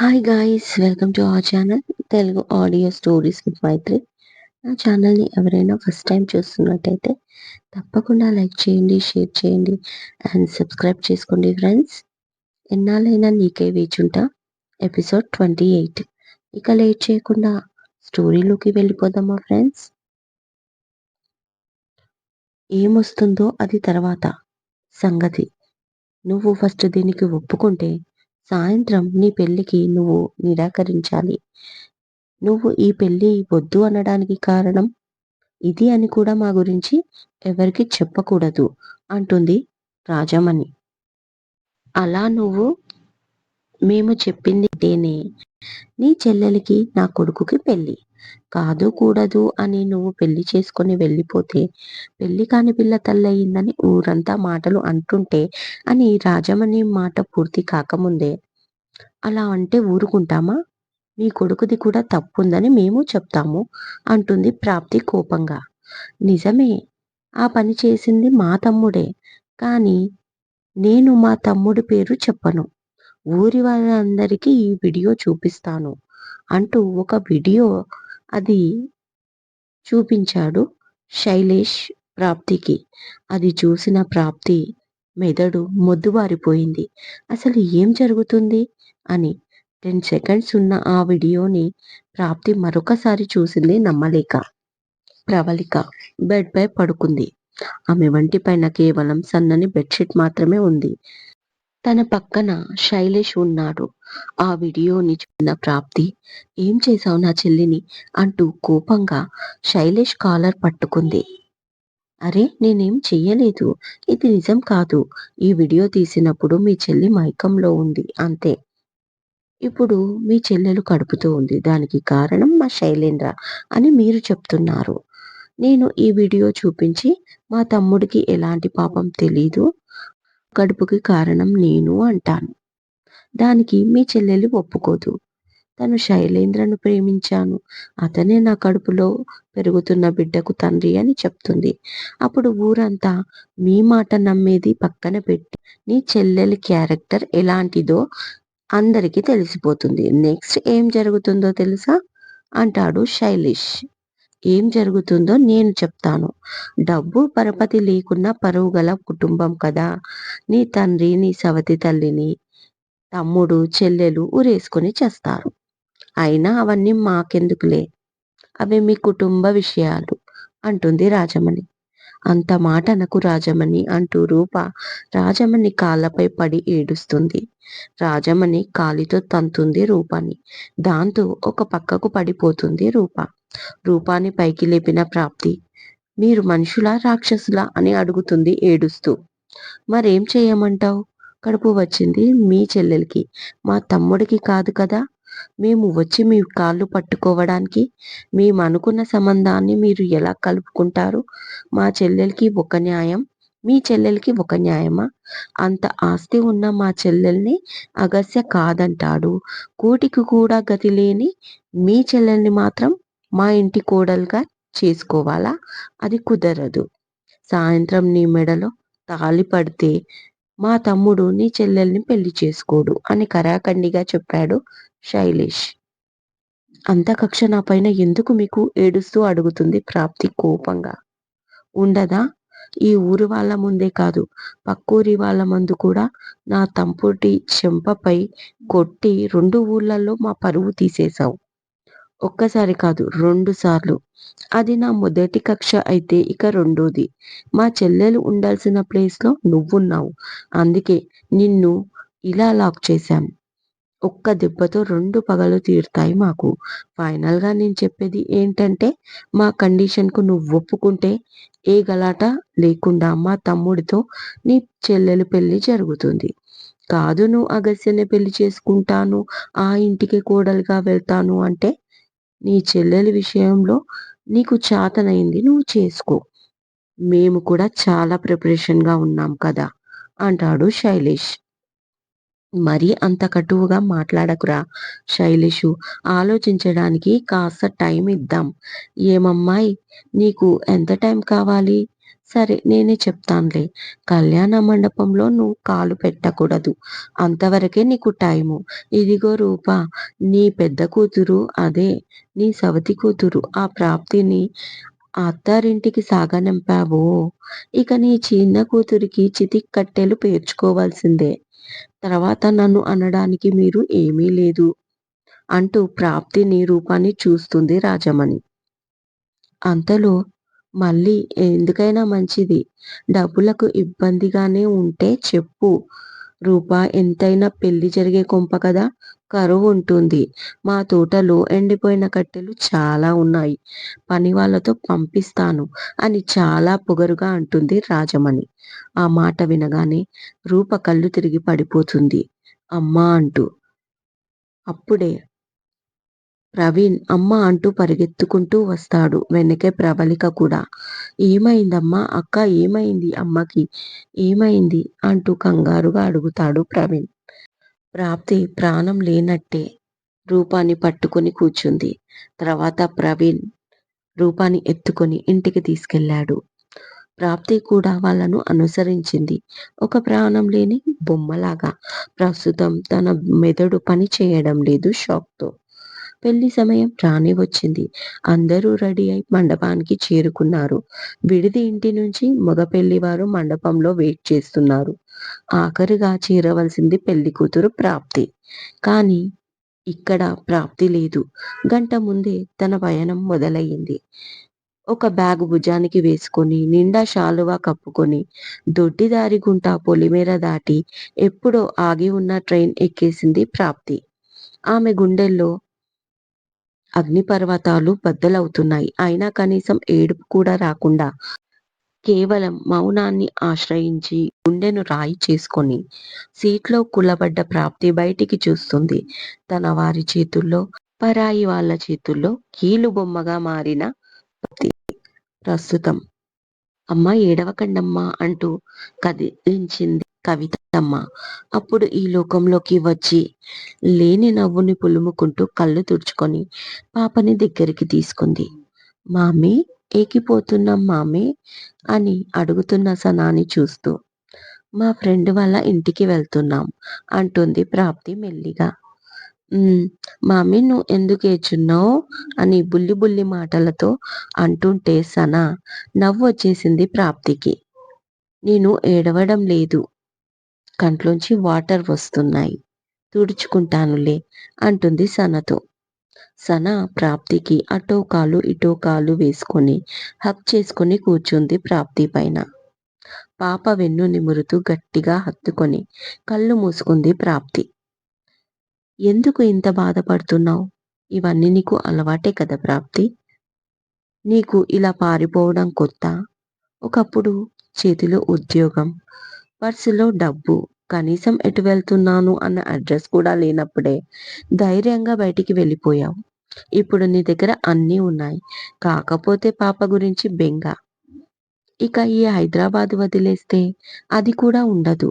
Hi guys welcome to our channel Telugu audio stories with Maithri నా ఛానల్ని ఎవరైనా first time చూస్తున్నట్టయితే తప్పకుండా లైక్ చేయండి షేర్ చేయండి అండ్ సబ్స్క్రైబ్ చేసుకోండి ఫ్రెండ్స్ ఎన్నాళ్ళైనా నీకే వేచుంటా ఎపిసోడ్ ట్వంటీ ఎయిట్ ఇక లేట్ చేయకుండా స్టోరీలోకి వెళ్ళిపోదామా ఫ్రెండ్స్ ఏమొస్తుందో అది తర్వాత. సంగతి నువ్వు ఫస్ట్ దీనికి ఒప్పుకుంటే సాయంత్రం నీ పెళ్ళికి నువ్వు నిరాకరించాలి. నువ్వు ఈ పెళ్ళి వద్దు అనడానికి కారణం? ఇది అని కూడా మా గురించి ఎవరికి చెప్పకూడదు అంటుంది రాజమణి. అలా నువ్వు మేము చెప్పింది నీ చెల్లెలికి నా కొడుకుకి పెళ్ళి కాదు కూడదు అని నువ్వు పెళ్ళి చేసుకుని వెళ్ళిపోతే పెళ్ళి కాని పిల్ల తల్లయిందని ఊరంతా మాటలు అంటుంటే అని రాజమణి మాట పూర్తి కాకముందే. అలా అంటే ఊరుకుంటామా? మీ కొడుకుది కూడా తప్పుందని మేము చెప్తాము అంటుంది ప్రాప్తి కోపంగా. నిజమే ఆ పని చేసింది మా తమ్ముడే కానీ నేను మా తమ్ముడి పేరు చెప్పను. ఊరి వాళ్ళందరికీ ఈ వీడియో చూపిస్తాను అంటూ ఒక వీడియో అది చూపించాడు శైలేష్ ప్రాప్తికి. అది చూసిన ప్రాప్తి మెదడు మొద్దుబారిపోయింది. అసలు ఏం జరుగుతుంది? అని. టెన్ సెకండ్స్ ఉన్న ఆ వీడియోని ప్రాప్తి మరొకసారి చూసింది నమ్మలేక. ప్రవళిక బెడ్ పై పడుకుంది. ఆమె వంటి పైన కేవలం సన్నని బెడ్షీట్ మాత్రమే ఉంది. తన పక్కన శైలేష్ ఉన్నాడు. ఆ వీడియోని చూసిన ప్రాప్తి ఏం చేశావు నా చెల్లిని? అంటూ కోపంగా శైలేష్ కాలర్ పట్టుకుంది. అరే నేనేం చెయ్యలేదు. ఇది నిజం కాదు. ఈ వీడియో తీసినప్పుడు మీ చెల్లి మైకంలో ఉంది. అంతే. ఇప్పుడు మీ చెల్లెలు కడుపుతూ ఉంది. దానికి కారణం మా శైలేంద్ర అని మీరు చెప్తున్నారు. నేను ఈ వీడియో చూపించి మా తమ్ముడికి ఎలాంటి పాపం తెలీదు. కడుపుకి కారణం నేను అంటాను. దానికి మీ చెల్లెలు ఒప్పుకోదు. తను శైలేంద్రను ప్రేమించాను. అతనే నా కడుపులో పెరుగుతున్న బిడ్డకు తండ్రి అని చెప్తుంది. అప్పుడు ఊరంతా మీ మాట నమ్మేది పక్కన పెట్టి నీ చెల్లెలి క్యారెక్టర్ ఎలాంటిదో అందరికీ తెలిసిపోతుంది. నెక్స్ట్ ఏం జరుగుతుందో తెలుసా? అంటాడు శైలిష్. ఏం జరుగుతుందో నేను చెప్తాను. డబ్బు పరపతి లేకున్నా పరువు గల కుటుంబం కదా. నీ తండ్రి నీ సవతి తల్లిని తమ్ముడు చెల్లెలు ఉరేసుకొని చేస్తారు. అయినా అవన్నీ మాకెందుకులే? అవి మీ కుటుంబ విషయాలు అంటుంది రాజమణి. అంత మాట నాకు రాజమణి అంటూ రూప రాజమణి కాళ్ళపై పడి ఏడుస్తుంది. రాజమణి కాలితో తంతుంది రూపాన్ని దాంతో ఒక పక్కకు పడిపోతుంది రూప. రూపాన్ని పైకి లేపిన ప్రాప్తి మీరు మనుషులా రాక్షసులా అని అడుగుతుంది ఏడుస్తూ. మరేం చేయమంటావు? కడుపు వచ్చింది మీ చెల్లెలకి. మా తమ్ముడికి కాదు కదా? మేము వచ్చి మీ కాళ్ళు పట్టుకోవడానికి మేము అనుకున్న సంబంధాన్ని మీరు ఎలా కలుపుకుంటారు? మా చెల్లెలకి ఒక న్యాయం మీ చెల్లెలకి ఒక న్యాయమా? అంత ఆస్తి ఉన్న మా చెల్లెల్ని అగస్య కాదంటాడు. కోటికి కూడా గతి లేని మీ చెల్లెల్ని మాత్రం మా ఇంటి కోడలుగా చేసుకోవాలా? అది కుదరదు. సాయంత్రం నీ మెడలో తాళి పడితే మా తమ్ముడు నీ చెల్లెల్ని పెళ్ళి చేసుకోడు అని కరాఖండిగా చెప్పాడు శైలేష్. అంత కక్ష నా పైన ఎందుకు మీకు ఏడుస్తూ అడుగుతుంది ప్రాప్తి కోపంగా? ఉండదా? ఈ ఊరు వాళ్ళ ముందే కాదు. పక్కూరి వాళ్ళ ముందు కూడా నా తంపుటి చెంపపై కొట్టి రెండు ఊళ్ళల్లో మా పరువు తీసేశావు. ఒక్కసారి కాదు రెండు సార్లు. అది నా మొదటి కక్ష అయితే ఇక రెండోది. మా చెల్లెలు ఉండాల్సిన ప్లేస్లో నువ్వున్నావు. అందుకే నిన్ను ఇలా లాక్ చేశాం ఒక్క దెబ్బతో రెండు పగలు తీరుతాయి మాకు. ఫైనల్గా నేను చెప్పేది ఏంటంటే మా కండిషన్కు నువ్వు ఒప్పుకుంటే ఏ గలాట లేకుండా మా తమ్ముడితో నీ చెల్లెలు పెళ్ళి జరుగుతుంది. కాదు నువ్వు అగస్యనే పెళ్ళి చేసుకుంటాను ఆ ఇంటికి కోడలుగా వెళ్తాను అంటే నీ చెల్లెలి విషయంలో నీకు చాతనైంది నువ్వు చేసుకో. మేము కూడా చాలా ప్రిపరేషన్గా ఉన్నాం కదా అంటాడు శైలేష్. మరీ అంత కటువుగా మాట్లాడకురా శైలేషు. ఆలోచించడానికి కాస్త టైం ఇద్దాం. ఏమమ్మాయి నీకు ఎంత టైం కావాలి? సరే నేనే చెప్తానులే. కళ్యాణ మండపంలో నువ్వు కాలు పెట్టకూడదు. అంతవరకే నీకు టైము. ఇదిగో రూపా నీ పెద్ద కూతురు అదే. నీ సవతి కూతురు. ఆ ప్రాప్తిని అత్తారింటికి సాగనంపావో ఇక నీ చిన్న కూతురికి చితిక్ కట్టెలు పేర్చుకోవాల్సిందే. తర్వాత నన్ను అనడానికి మీరు ఏమీ లేదు అంటూ ప్రాప్తిని రూపాన్ని చూస్తుంది రాజమణి. అంతలో మళ్ళీ ఎందుకైనా మంచిది. డబ్బులకు ఇబ్బందిగానే ఉంటే చెప్పు. రూపా ఎంతైనా పెళ్ళి జరిగే కొంప కదా. కరువు ఉంటుంది. మా తోటలో ఎండిపోయిన కట్టెలు చాలా ఉన్నాయి. పని వాళ్ళతో పంపిస్తాను అని చాలా పొగరుగా అంటుంది రాజమణి. ఆ మాట వినగానే రూప కళ్ళు తిరిగి పడిపోతుంది. అమ్మా అంటూ. అప్పుడే ప్రవీణ్ అమ్మ అంటూ పరిగెత్తుకుంటూ వస్తాడు వెనకే ప్రబలిక కూడా. ఏమైందమ్మా? అక్క ఏమైంది? అమ్మకి ఏమైంది? అంటూ కంగారుగా అడుగుతాడు ప్రవీణ్. ప్రాప్తి ప్రాణం లేనట్టే రూపాన్ని పట్టుకొని కూర్చుంది. తర్వాత ప్రవీణ్ రూపాన్ని ఎత్తుకొని ఇంటికి తీసుకెళ్ళాడు ప్రాప్తి కూడా వాళ్ళను అనుసరించింది. ఒక ప్రాణం లేని బొమ్మలాగా ప్రస్తుతం తన మెదడు పని చేయడం లేదు షాక్తో. పెళ్ళి సమయం రానే వచ్చింది అందరూ రెడీ అయి మండపానికి చేరుకున్నారు. విడిది ఇంటి నుంచి మగ వారు మండపంలో వెయిట్ చేస్తున్నారు. ఆఖరిగా చేరవలసింది పెళ్ళి కూతురు ప్రాప్తి. కానీ ఇక్కడ ప్రాప్తి లేదు. గంట ముందే తన పయనం మొదలయ్యింది. ఒక బ్యాగ్ భుజానికి వేసుకొని నిండా శాలువా కప్పుకొని దొడ్డిదారి గుంట పొలిమేర దాటి ఎప్పుడో ఆగి ఉన్న ట్రైన్ ఎక్కేసింది ప్రాప్తి. ఆమె గుండెల్లో అగ్నిపర్వతాలు బద్దలవుతున్నాయి. అయినా కనీసం ఏడుపు కూడా రాకుండా కేవలం మౌనాన్ని ఆశ్రయించి గుండెను రాయి చేసుకొని సీట్లో కులబడ్డ ప్రాప్తి బయటికి చూస్తుంది. తన వారి చేతుల్లో పరాయి వాళ్ళ చేతుల్లో కీలు బొమ్మగా మారిన ప్రస్తుతం. అమ్మ ఏడవకండమ్మా అంటూ కదిలించింది కవితమ్మ. అప్పుడు ఈ లోకంలోకి వచ్చి లేని నవ్వుని పులుముకుంటూ కళ్ళు తుడుచుకొని పాపని దగ్గరికి తీసుకుంది. మామీ ఏకిపోతున్నాం మామే అని అడుగుతున్న సనాని చూస్తూ. మా ఫ్రెండ్ వాళ్ళ ఇంటికి వెళ్తున్నాం అంటుంది ప్రాప్తి మెల్లిగా. మామీ నువ్వు ఎందుకు ఏచున్నావు అని బుల్లి బుల్లి మాటలతో అంటుంటే సనా నవ్వు వచ్చేసింది ప్రాప్తికి. నేను ఏడవడం లేదు కంట్లోంచి వాటర్ వస్తున్నాయి. తుడుచుకుంటానులే అంటుంది సనతో. సన ప్రాప్తికి అటో కాలు ఇటో కాలు వేసుకొని హక్ చేసుకుని కూర్చుంది ప్రాప్తి పైన. పాప వెన్ను నిమురుతూ గట్టిగా హత్తుకొని కళ్ళు మూసుకుంది ప్రాప్తి. ఎందుకు ఇంత బాధపడుతున్నావు? ఇవన్నీ నీకు అలవాటే కదా ప్రాప్తి. నీకు ఇలా పారిపోవడం కొత్త. ఒకప్పుడు చేతిలో ఉద్యోగం పర్సులో డబ్బు కనీసం ఎటు వెళ్తున్నాను అన్న అడ్రస్ కూడా లేనప్పుడే ధైర్యంగా బయటికి వెళ్ళిపోయావు. ఇప్పుడు నీ దగ్గర అన్నీ ఉన్నాయి. కాకపోతే పాప గురించి బెంగ. ఇక ఈ హైదరాబాద్ వదిలేస్తే అది కూడా ఉండదు.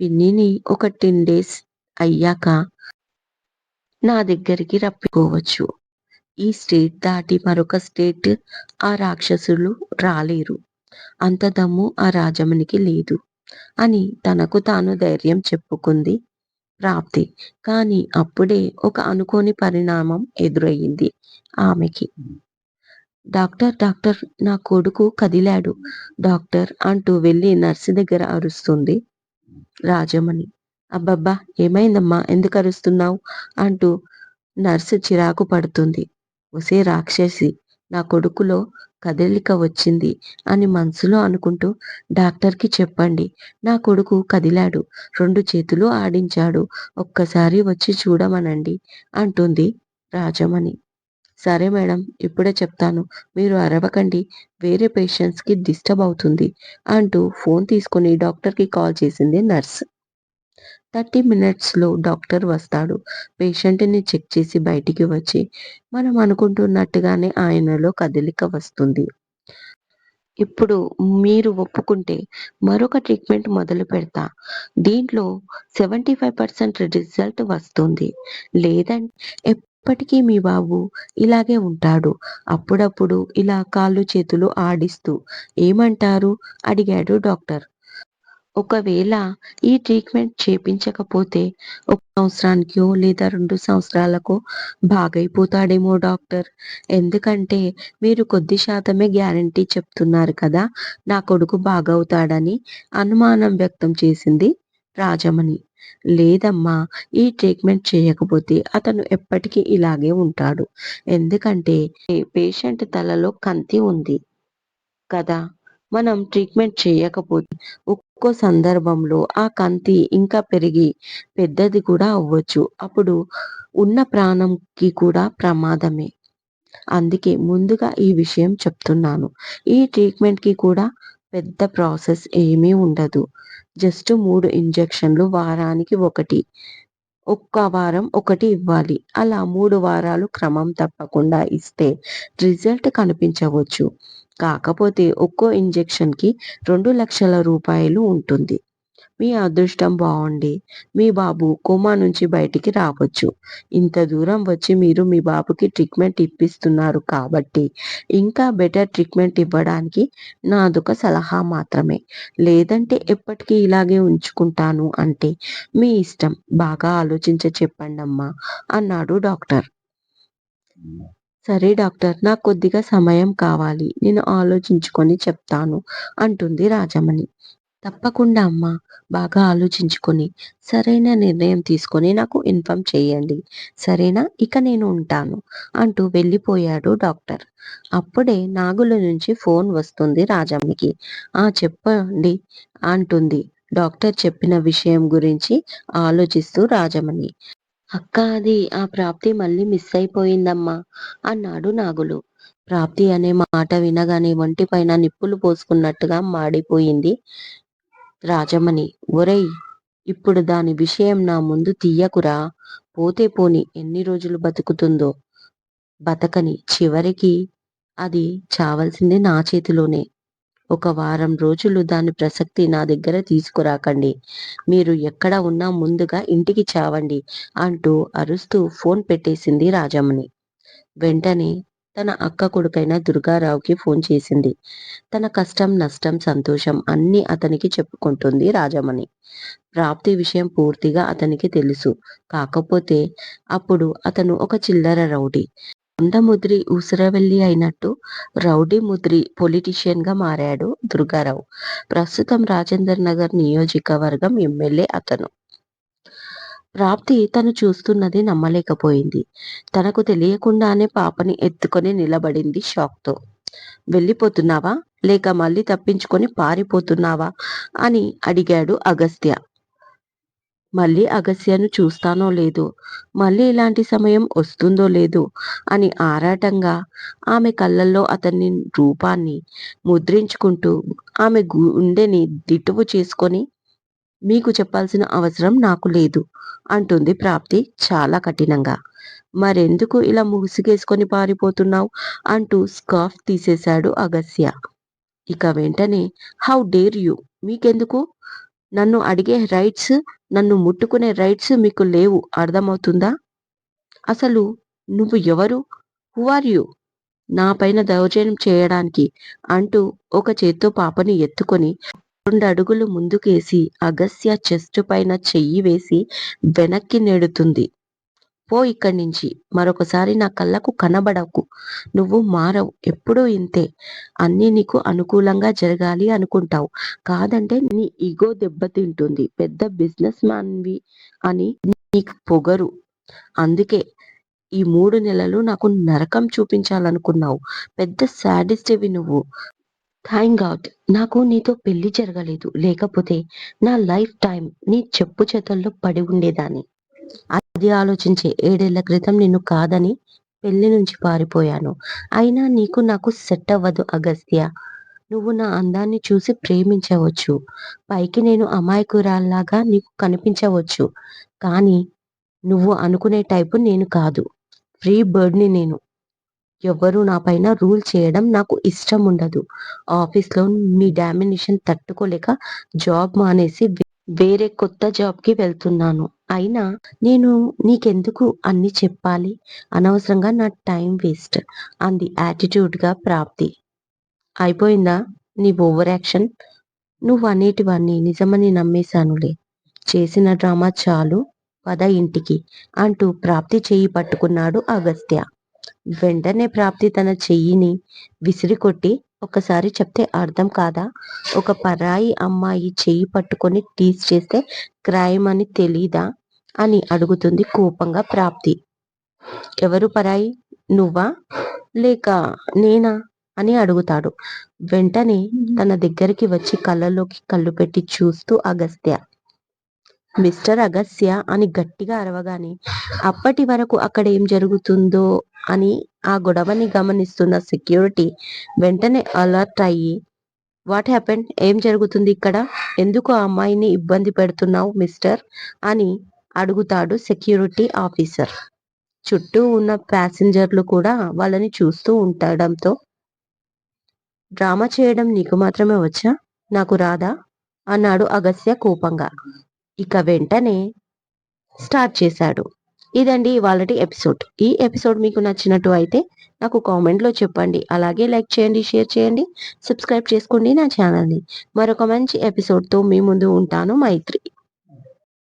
పిన్నిని ఒక టెన్ డేస్ అయ్యాక నా దగ్గరికి రప్పిపోవచ్చు. ఈ స్టేట్ దాటి మరొక స్టేట్ ఆ రాక్షసులు రాలేరు. అంత దమ్ము ఆ రాజమునికి లేదు. అని తనకు తాను ధైర్యం చెప్పుకుంది. ప్రాప్తి. కానీ అప్పుడే ఒక అనుకోని పరిణామం ఎదురయ్యింది ఆమెకి. డాక్టర్ డాక్టర్ నా కొడుకు కదిలాడు. డాక్టర్ అంటూ వెళ్ళి నర్సు దగ్గర అరుస్తుంది. రాజమణి. అబ్బబ్బా ఏమైందమ్మా? ఎందుకు అరుస్తున్నావు? అంటూ నర్సు చిరాకు పడుతుంది. ఒసే రాక్షసి. నా కొడుకులో కదలిక వచ్చింది అని మనసులో అనుకుంటూ డాక్టర్కి చెప్పండి. నా కొడుకు కదిలాడు. రెండు చేతులు ఆడించాడు. ఒక్కసారి వచ్చి చూడమనండి అంటుంది రాజమణి. సరే మేడం ఇప్పుడే చెప్తాను. మీరు అరవకండి. వేరే పేషెంట్స్కి డిస్టర్బ్ అవుతుంది అంటూ ఫోన్ తీసుకుని డాక్టర్కి కాల్ చేసింది నర్స్. థర్టీ మినిట్స్లో డాక్టర్ వస్తాడు. పేషెంట్ని చెక్ చేసి బయటికి వచ్చి మనం అనుకుంటున్నట్టుగానే ఆయనలో కదలిక వస్తుంది. ఇప్పుడు మీరు ఒప్పుకుంటే మరొక ట్రీట్మెంట్ మొదలు పెడతా. దీంట్లో సెవెంటీ ఫైవ్ పర్సెంట్ రిజల్ట్ వస్తుంది. లేదంటే ఎప్పటికీ మీ బాబు ఇలాగే ఉంటాడు. అప్పుడప్పుడు ఇలా కాళ్ళు చేతులు ఆడిస్తూ ఏమంటారు? అడిగాడు డాక్టర్. ఒకవేళ ఈ ట్రీట్మెంట్ చేపించకపోతే ఒక సంవత్సరానికో లేదా రెండు సంవత్సరాలకో బాగైపోతాడేమో డాక్టర్. ఎందుకంటే మీరు కొద్ది శాతమే గ్యారంటీ చెప్తున్నారు కదా నా కొడుకు బాగవుతాడని అనుమానం వ్యక్తం చేసింది రాజమణి. లేదమ్మా ఈ ట్రీట్మెంట్ చేయకపోతే అతను ఎప్పటికీ ఇలాగే ఉంటాడు. ఎందుకంటే పేషెంట్ తలలో కంతి ఉంది కదా. మనం ట్రీట్మెంట్ చేయకపోతే ఒక్కో సందర్భంలో ఆ కంతి ఇంకా పెరిగి పెద్దది కూడా అవ్వచ్చు. అప్పుడు ఉన్న ప్రాణంకి కూడా ప్రమాదమే. అందుకే ముందుగా ఈ విషయం చెప్తున్నాను. ఈ ట్రీట్మెంట్కి కూడా పెద్ద ప్రాసెస్ ఏమీ ఉండదు. జస్ట్ మూడు ఇంజెక్షన్లు వారానికి ఒకటి. ఒక్క వారం ఒకటి ఇవ్వాలి. అలా మూడు వారాలు క్రమం తప్పకుండా ఇస్తే రిజల్ట్ కనిపించవచ్చు. కాకపోతే ఒక్కో ఇంజెక్షన్కి రెండు లక్షల రూపాయలు ఉంటుంది. మీ అదృష్టం బాగుండి మీ బాబు కోమా నుంచి బయటికి రావచ్చు. ఇంత దూరం వచ్చి మీరు మీ బాబుకి ట్రీట్మెంట్ ఇప్పిస్తున్నారు కాబట్టి ఇంకా బెటర్ ట్రీట్మెంట్ ఇవ్వడానికి నాదొక సలహా మాత్రమే. లేదంటే ఎప్పటికీ ఇలాగే ఉంచుకుంటాను అంటే మీ ఇష్టం. బాగా ఆలోచించ చెప్పండమ్మా అన్నాడు డాక్టర్. సరే డాక్టర్ నాకు కొద్దిగా సమయం కావాలి. నేను ఆలోచించుకొని చెప్తాను అంటుంది రాజమణి. తప్పకుండా అమ్మ బాగా ఆలోచించుకొని. సరైన నిర్ణయం తీసుకొని నాకు ఇన్ఫామ్ చేయండి. సరేనా? ఇక నేను ఉంటాను అంటూ వెళ్ళిపోయాడు డాక్టర్. అప్పుడే నాగుల నుంచి ఫోన్ వస్తుంది రాజమ్మకి ఆ చెప్పండి అంటుంది డాక్టర్ చెప్పిన విషయం గురించి ఆలోచిస్తూ రాజమణి. అక్క అది ఆ ప్రాప్తి మళ్ళీ మిస్ అయిపోయిందమ్మా అన్నాడు నాగులు. ప్రాప్తి అనే మాట వినగానే పైన నిప్పులు పోసుకున్నట్టుగా మాడిపోయింది రాజమణి. ఒరేయ్ ఇప్పుడు దాని విషయం నా ముందు తీయకురా పోతే పోని ఎన్ని రోజులు బతుకుతుందో. బతకని చివరికి అది చావలసిందే నా చేతిలోనే. ఒక వారం రోజులు దాని ప్రసక్తి నా దగ్గర తీసుకురాకండి. మీరు ఎక్కడ ఉన్నా ముందుగా ఇంటికి చావండి అంటూ అరుస్తూ ఫోన్ పెట్టేసింది రాజమ్మని. వెంటనే తన అక్క కొడుకైన దుర్గారావుకి ఫోన్ చేసింది. తన కష్టం నష్టం సంతోషం అన్ని అతనికి చెప్పుకుంటుంది రాజమణి ప్రాప్తి విషయం పూర్తిగా అతనికి తెలుసు. కాకపోతే అప్పుడు అతను ఒక చిల్లర రౌడీ. కొండముద్రి ఉసిరవెల్లి అయినట్టు రౌడీ ముద్రి పొలిటీషియన్గా మారాడు దుర్గారావు. ప్రస్తుతం రాజేందర్ నగర్ నియోజకవర్గం ఎమ్మెల్యే అతను. ప్రాప్తి తను చూస్తున్నది నమ్మలేకపోయింది. తనకు తెలియకుండానే పాపని ఎత్తుకొని నిలబడింది షాక్తో. వెళ్ళిపోతున్నావా? లేక మళ్ళీ తప్పించుకొని పారిపోతున్నావా? అని అడిగాడు అగస్త్య. మళ్ళీ అగస్యను చూస్తానో లేదో. మళ్ళీ ఇలాంటి సమయం వస్తుందో లేదో అని ఆరాటంగా ఆమె కళ్ళల్లో అతన్ని రూపాన్ని ముద్రించుకుంటూ ఆమె గుండెని దిటువు చేసుకొని మీకు చెప్పాల్సిన అవసరం నాకు లేదు అంటుంది ప్రాప్తి చాలా కఠినంగా. మరెందుకు ఇలా ముసుగేసుకొని పారిపోతున్నావు? అంటూ స్కార్ఫ్ తీసేశాడు అగస్య. ఇక వెంటనే హౌ డేర్ యూ? మీకెందుకు? నన్ను అడిగే రైట్స్ నన్ను ముట్టుకునే రైట్స్ మీకు లేవు. అర్థమవుతుందా? అసలు నువ్వు ఎవరు? హు ఆర్ యు నా పైన దౌర్జన్యం చేయడానికి అంటూ ఒక చేత్తో పాపని ఎత్తుకొని రెండు అడుగులు ముందుకేసి అగస్య చెస్ట్ పైన చెయ్యి వేసి వెనక్కి నెడుతుంది. పో ఇక్కడి నుంచి. మరొకసారి నా కళ్ళకు కనబడకు. నువ్వు మారవు. ఎప్పుడూ ఇంతే. అన్నీ నీకు అనుకూలంగా జరగాలి అనుకుంటావు. కాదంటే నీ ఈగో దెబ్బతింటుంది పెద్ద బిజినెస్ మ్యాన్వి అని నీకు పొగరు. అందుకే ఈ మూడు నెలలు నాకు నరకం చూపించాలనుకున్నావు. పెద్ద శాడిస్టివి నువ్వు. Thank god. నాకు నీతో పెళ్ళి జరగలేదు. లేకపోతే నా లైఫ్ టైం నీ చెప్పు చేతల్లో పడి ఉండేదాన్ని. అది ఆలోచించే ఏడేళ్ళ క్రితం నిన్ను కాదని పెళ్ళి నుంచి పారిపోయాను. అయినా నీకు నాకు సెట్ అవ్వదు అగస్త్య. నువ్వు నా అందాన్ని చూసి ప్రేమించవచ్చు. పైకి నేను అమాయకురాల్లాగా నీకు కనిపించవచ్చు. కానీ నువ్వు అనుకునే టైపు నేను కాదు. ఫ్రీ బర్డ్ని నేను. ఎవ్వరూ నా పైన రూల్ చేయడం నాకు ఇష్టం ఉండదు. ఆఫీస్లో మీ డామినేషన్ తట్టుకోలేక జాబ్ మానేసి వేరే కొత్త జాబ్కి వెళ్తున్నాను. అయినా నేను నీకెందుకు అన్ని చెప్పాలి? అనవసరంగా నా టైం వేస్ట్ అంది యాటిట్యూడ్గా ప్రాప్తి. అయిపోయిందా నీ ఓవర్ యాక్షన్? నువ్వు అనేటివన్నీ నిజమని నమ్మేశానులే. చేసిన డ్రామా చాలు పద ఇంటికి అంటూ ప్రాప్తి చెయ్యి పట్టుకున్నాడు అగస్త్య. వెంటనే ప్రాప్తి తన చెయ్యిని విసిరికొట్టి ఒకసారి చెప్తే అర్థం కాదా? ఒక పరాయి అమ్మాయి చెయ్యి పట్టుకొని టీస్ చేస్తే క్రైమ్ అని తెలీదా? అని అడుగుతుంది కోపంగా ప్రాప్తి. ఎవరు పరాయి? నువ్వా? లేక నేనా? అని అడుగుతాడు. వెంటనే తన దగ్గరికి వచ్చి కళ్ళలోకి కళ్ళు పెట్టి చూస్తూ అగస్త్య. మిస్టర్ అగస్త్య అని గట్టిగా అరవగానే అప్పటి వరకు అక్కడ ఏం జరుగుతుందో అని ఆ గొడవని గమనిస్తున్న సెక్యూరిటీ వెంటనే అలర్ట్ అయ్యి వాట్ హ్యాపెండ్? ఏం జరుగుతుంది ఇక్కడ? ఎందుకు ఆ అమ్మాయిని ఇబ్బంది పెడుతున్నావు మిస్టర్? అని అడుగుతాడు సెక్యూరిటీ ఆఫీసర్. చుట్టూ ఉన్న ప్యాసింజర్లు కూడా వాళ్ళని చూస్తూ ఉండడంతో డ్రామా చేయడం నీకు మాత్రమే వచ్చా? నాకు రాదా? అన్నాడు అగస్త్య కోపంగా. ఇక వెంటనే స్టార్ట్ చేశాడు. ఇదండి ఇవాళటి ఎపిసోడ్. ఈ ఎపిసోడ్ మీకు నచ్చినట్టు అయితే నాకు కామెంట్లో చెప్పండి. అలాగే లైక్ చేయండి షేర్ చేయండి సబ్స్క్రైబ్ చేసుకోండి నా ఛానల్ని. మరొక మంచి ఎపిసోడ్తో మీ ముందు ఉంటాను. మైత్రి.